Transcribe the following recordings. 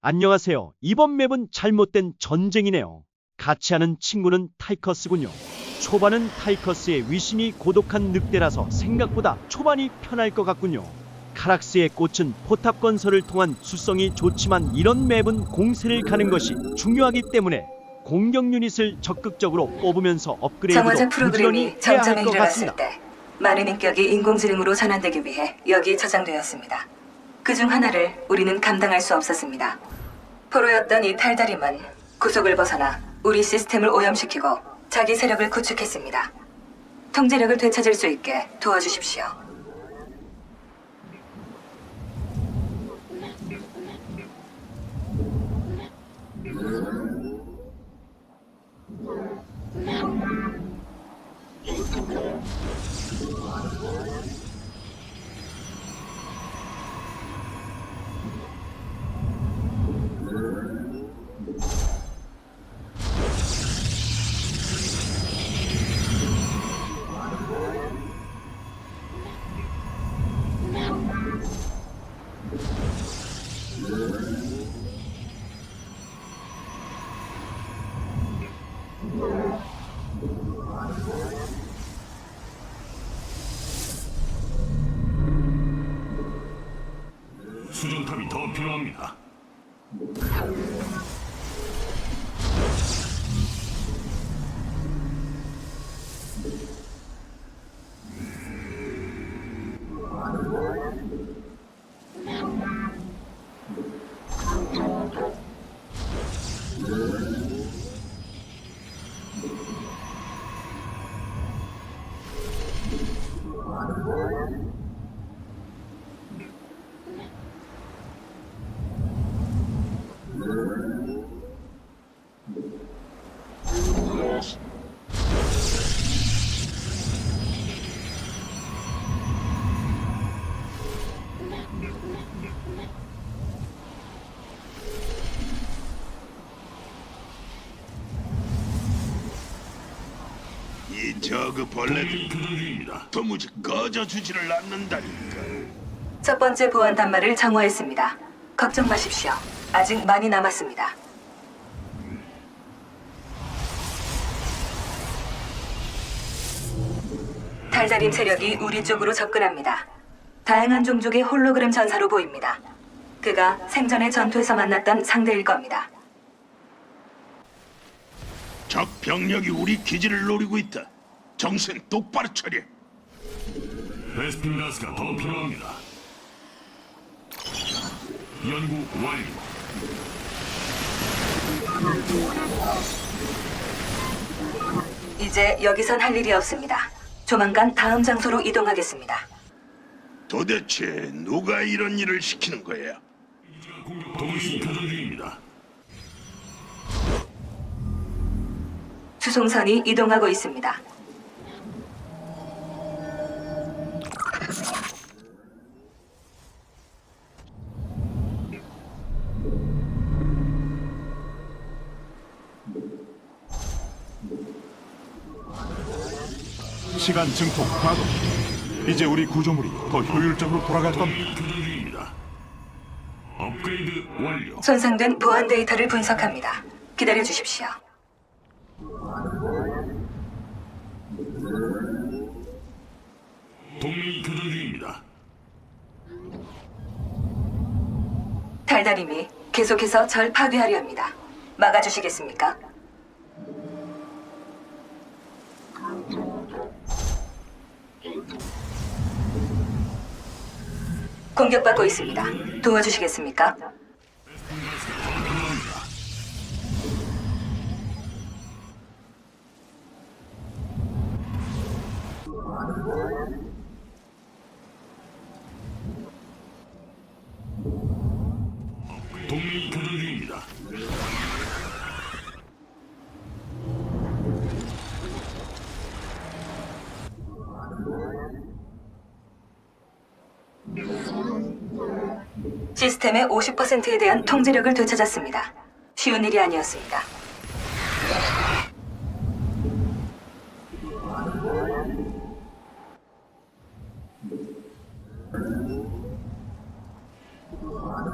안녕하세요. 이번 맵은 잘못된 전쟁이네요. 같이 하는 친구는 타이커스군요. 초반은 타이커스의 위신이 고독한 늑대라서 생각보다 초반이 편할 것 같군요. 카락스의 꽃은 포탑 건설을 통한 수성이 좋지만 이런 맵은 공세를 가는 것이 중요하기 때문에 공격 유닛을 적극적으로 뽑으면서 업그레이드도 정화자 부지런히 프로그램이 해야 할 정점에 것 이르렀을 같습니다. 때 많은 인격이 인공지능으로 전환되기 위해 여기 저장되었습니다. 그 중 하나를 우리는 감당할 수 없었습니다. 포로였던 이 탈다림은 구속을 벗어나 우리 시스템을 오염시키고 자기 세력을 구축했습니다. 통제력을 되찾을 수 있게 도와주십시오. 필요합니다. 저그 벌레들 동맹이 교전 중입니다. 도무지 꺼져주지를 않는다니까. 첫 번째 보안 단말을 정화했습니다. 걱정 마십시오. 아직 많이 남았습니다. 달달임 세력이 우리 쪽으로 접근합니다. 다양한 종족의 홀로그램 전사로 보입니다. 그가 생전의 전투에서 만났던 상대일 겁니다. 적 병력이 우리 기지를 노리고 있다. 정신 똑바로 차려. 베스핀 가스가 더 필요합니다. 연구 완료. 이제 여기선 할 일이 없습니다. 조만간 다음 장소로 이동하겠습니다. 도대체 누가 이런 일을 시키는 거야? 동맹이 교전 중입니다. 수송선이 이동하고 있습니다. 시간 증폭 가동. 이제 우리 구조물이 더 효율적으로 돌아갈 겁니다. 중입니다. 업그레이드 완료. 손상된 보안 데이터를 분석합니다. 기다려 주십시오. 동맹이 교전 중입니다. 달달임이 계속해서 절 파괴하려 합니다. 막아주시겠습니까? 공격받고 있습니다. 도와주시겠습니까? 시스템의 50%에 대한 통제력을 되찾았습니다. 쉬운 일이 아니었습니다.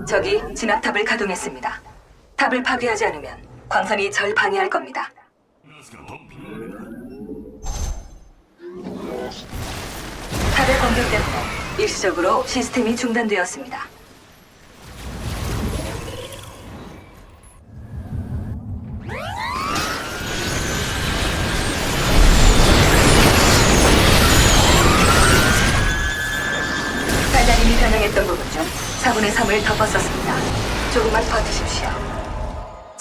적이 진압탑을 가동했습니다. 탑을 파괴하지 않으면 광선이 절 방해할 겁니다. 탑의 공격 때문에 일시적으로 시스템이 중단되었습니다.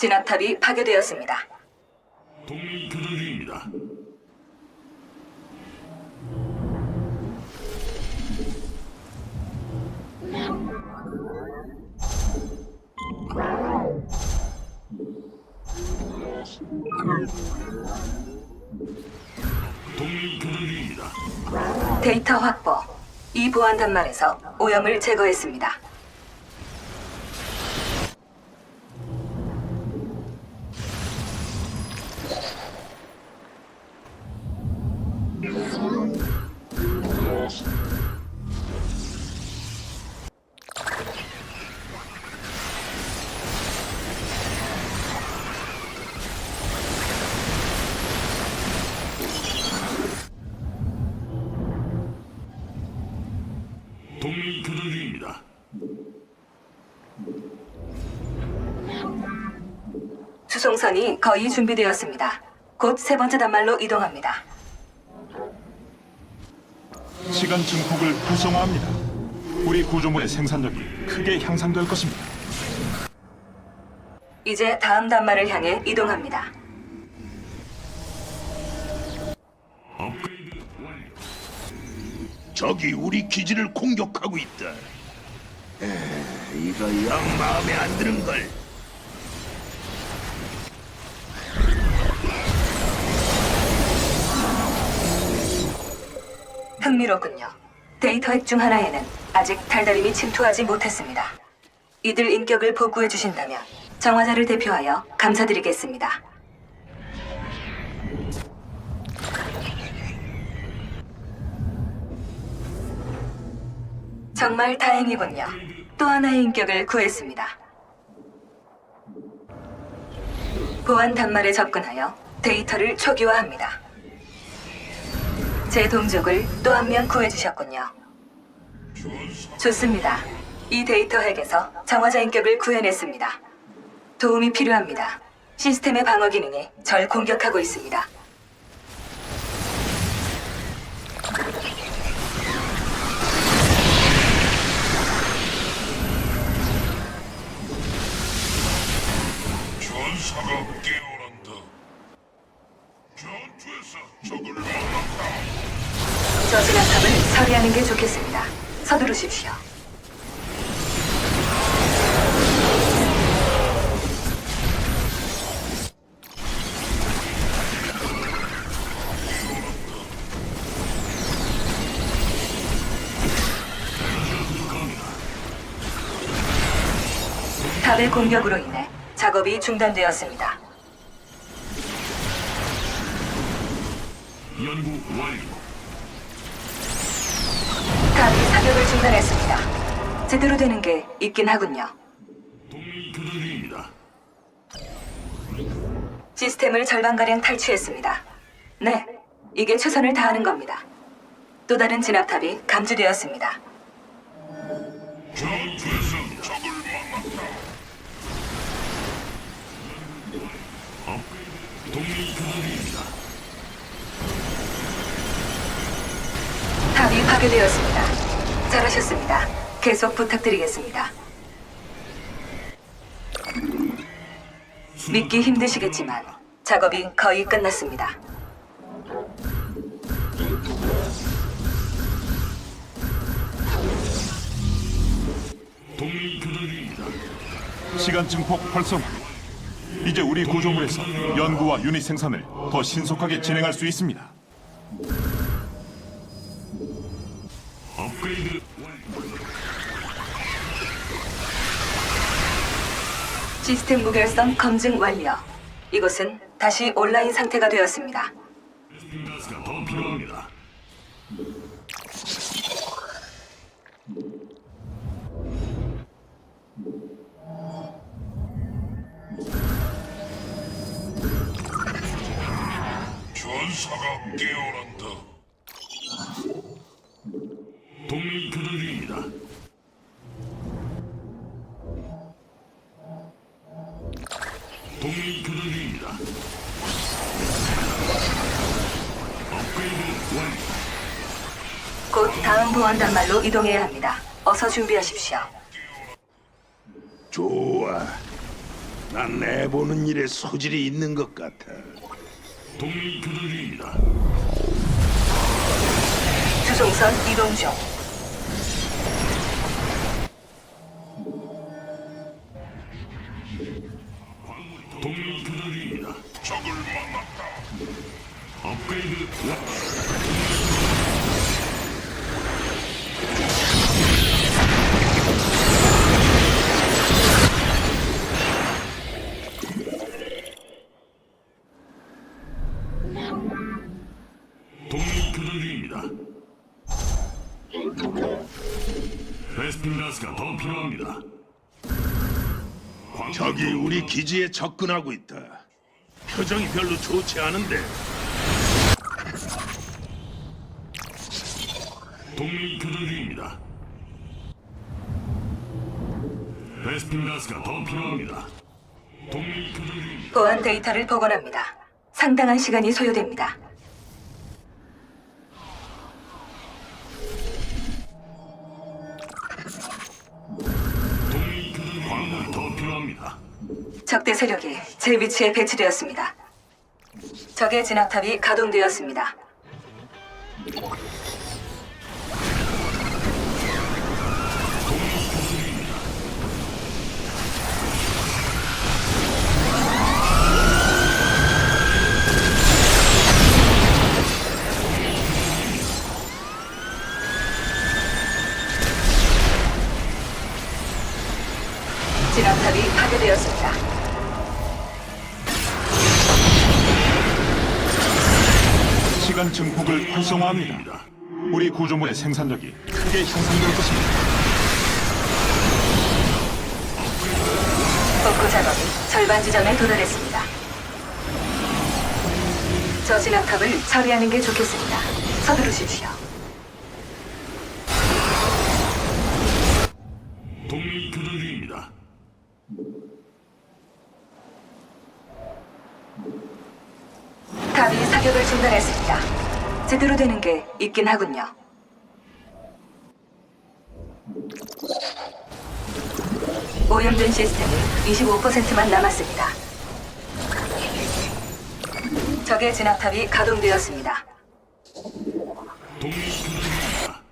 진압탑이 파괴되었습니다. 동맹이 교전 중입니다. 동맹이 교전 중입니다. 데이터 확보. 이 보안 단말에서 오염을 제거했습니다. 수송선이 거의 준비되었습니다. 곧 세 번째 단말로 이동합니다. 시간 증폭을 활성화합니다. 우리 구조물의 생산력이 크게 향상될 것입니다. 이제 다음 단말을 향해 이동합니다. 적이 우리 기지를 공격하고 있다. 에, 이거 영 마음에 안 드는 걸. 흥미롭군요. 데이터 핵 중 하나에는 아직 달달임이 침투하지 못했습니다. 이들 인격을 복구해 주신다면 정화자를 대표하여 감사드리겠습니다. 정말 다행이군요. 또 하나의 인격을 구했습니다. 보안 단말에 접근하여 데이터를 초기화합니다. 제 동족을 또 한 명 구해주셨군요. 좋습니다. 이 데이터 핵에서 정화자 인격을 구해냈습니다. 도움이 필요합니다. 시스템의 방어 기능이 절 공격하고 있습니다. 저 진압탑을 처리하는 게 좋겠습니다. 서두르십시오. 탑의 공격으로 인해 작업이 중단되었습니다. 연구 완료. 사격을 중단했습니다. 제대로 되는 게 있긴 하군요. 동맹이 교전 중입니다. 시스템을 절반가량 탈취했습니다. 네, 이게 최선을 다하는 겁니다. 또 다른 진압탑이 감지되었습니다. 전투에서 적을 막았다. 교전 중입니다. 탑이 파괴되었습니다. 잘하셨습니다. 계속 부탁드리겠습니다. 믿기 힘드시겠지만 작업이 거의 끝났습니다. 시간 증폭 활성화. 이제 우리 구조물에서 연구와 유닛 생산을 더 신속하게 진행할 수 있습니다. 시스템 무결성 검증 완료. 이곳은 다시 온라인 상태가 되었습니다. 전사가 깨어나. 이동해야 합니다. 어서 준비하십시오. 좋아. 난 내보는 일에 소질이 있는 것 같아. 교전 중입니다. 주송선 이동 중. 교전 중입니다. 베스핀 가스가 더 필요합니다. 적이 우리 기지에 접근하고 있다. 표정이 별로 좋지 않은데. 동맹이 교전 중입니다. 베스핀 가스가 더 필요합니다. 동맹이 교전 중입니다. 보안 데이터를 복원합니다. 상당한 시간이 소요됩니다. 적대 세력이 제 위치에 배치되었습니다. 적의 진압탑이 가동되었습니다. 진압탑이 파괴되었습니다. 시간 증폭을 활성화합니다. 우리 구조물의 생산력이 크게 향상될 것입니다. 복구 작업이 절반 지점에 도달했습니다. 저 진압탑을 처리하는 게 좋겠습니다. 서두르십시오. 동맹이 교전 중입니다. 탑이 사격을 중단했습니다. 제대로 되는 게 있긴 하군요. 오염된 시스템이 25%만 남았습니다. 적의 진압탑이 가동되었습니다. 중입니다.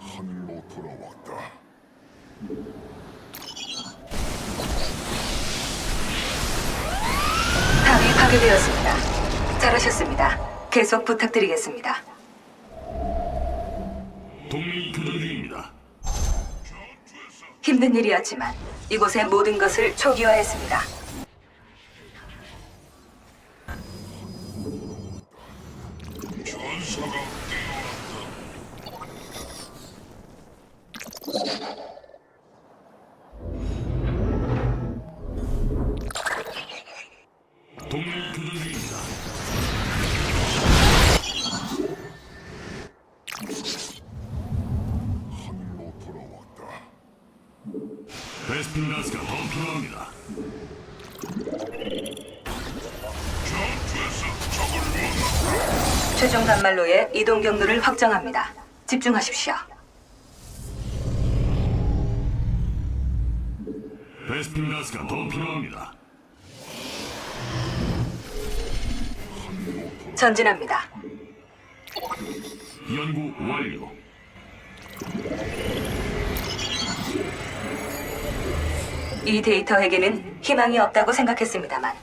하늘로 돌아왔다. 탑이 파괴되었습니다. 잘하셨습니다. 계속 부탁드리겠습니다. 동맹이 교전 중입니다. 힘든 일이었지만 이곳의 모든 것을 초기화했습니다. 교전 중입니다. 최종 단말로의 이동 경로를 확정합니다. 집중하십시오. 베스핀 가스가 더 필요합니다. 전진합니다. 연구 완료. 이 데이터에게는 희망이 없다고 생각했습니다만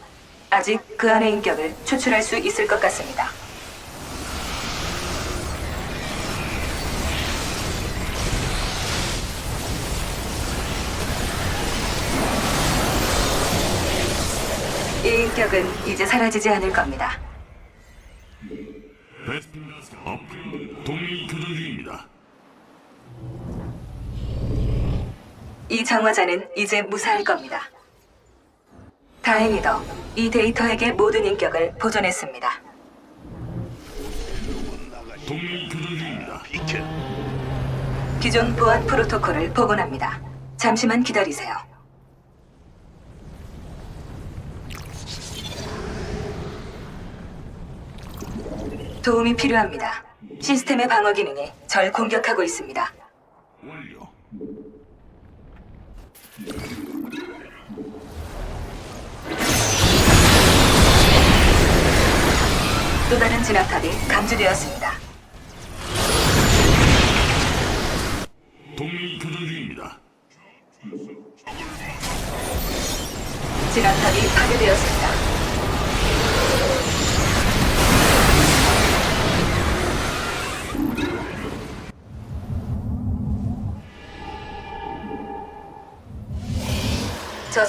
아직 그 안의 인격을 추출할 수 있을 것 같습니다. 이 인격은 이제 사라지지 않을 겁니다. 베스핀 가스가 업그레이드. 동맹이 교전 중입니다. 이 장화자는 이제 무사할 겁니다. 다행히도 이 데이터에게 모든 인격을 보존했습니다. 동맹 교전 중입니다. 비켜. 기존 보안 프로토콜을 복원합니다. 잠시만 기다리세요. 도움이 필요합니다. 시스템의 방어 기능이 절 공격하고 있습니다. 완료. 또 다른 진압탑이 감지되었습니다.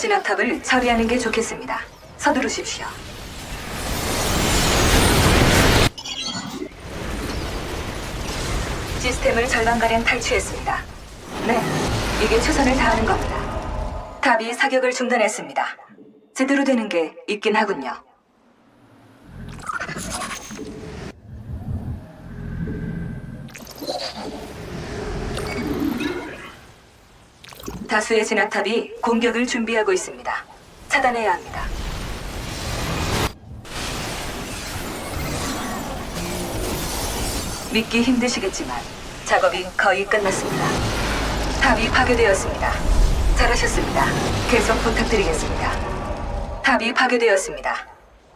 진압탑을 처리하는 게 좋겠습니다. 서두르십시오. 시스템을 절반가량 탈취했습니다. 네, 이게 최선을 다하는 겁니다. 탑이 사격을 중단했습니다. 제대로 되는 게 있긴 하군요. 다수의 진압탑이 공격을 준비하고 있습니다. 차단해야 합니다. 믿기 힘드시겠지만 작업이 거의 끝났습니다. 탑이 파괴되었습니다. 잘하셨습니다. 계속 부탁드리겠습니다. 탑이 파괴되었습니다.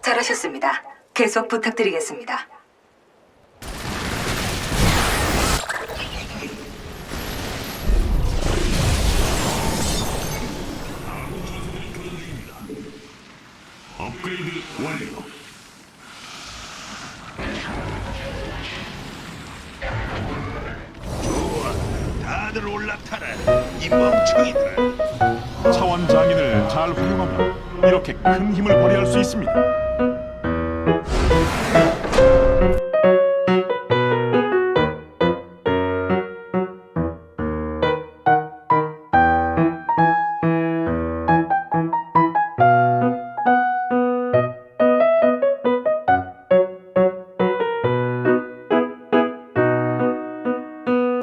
잘하셨습니다. 계속 부탁드리겠습니다. 업그레이드 완료. 좋아. 다들 올라타라. 이 멍청이들. 차원 장인을 잘 활용하면 이렇게 큰 힘을 발휘할 수 있습니다.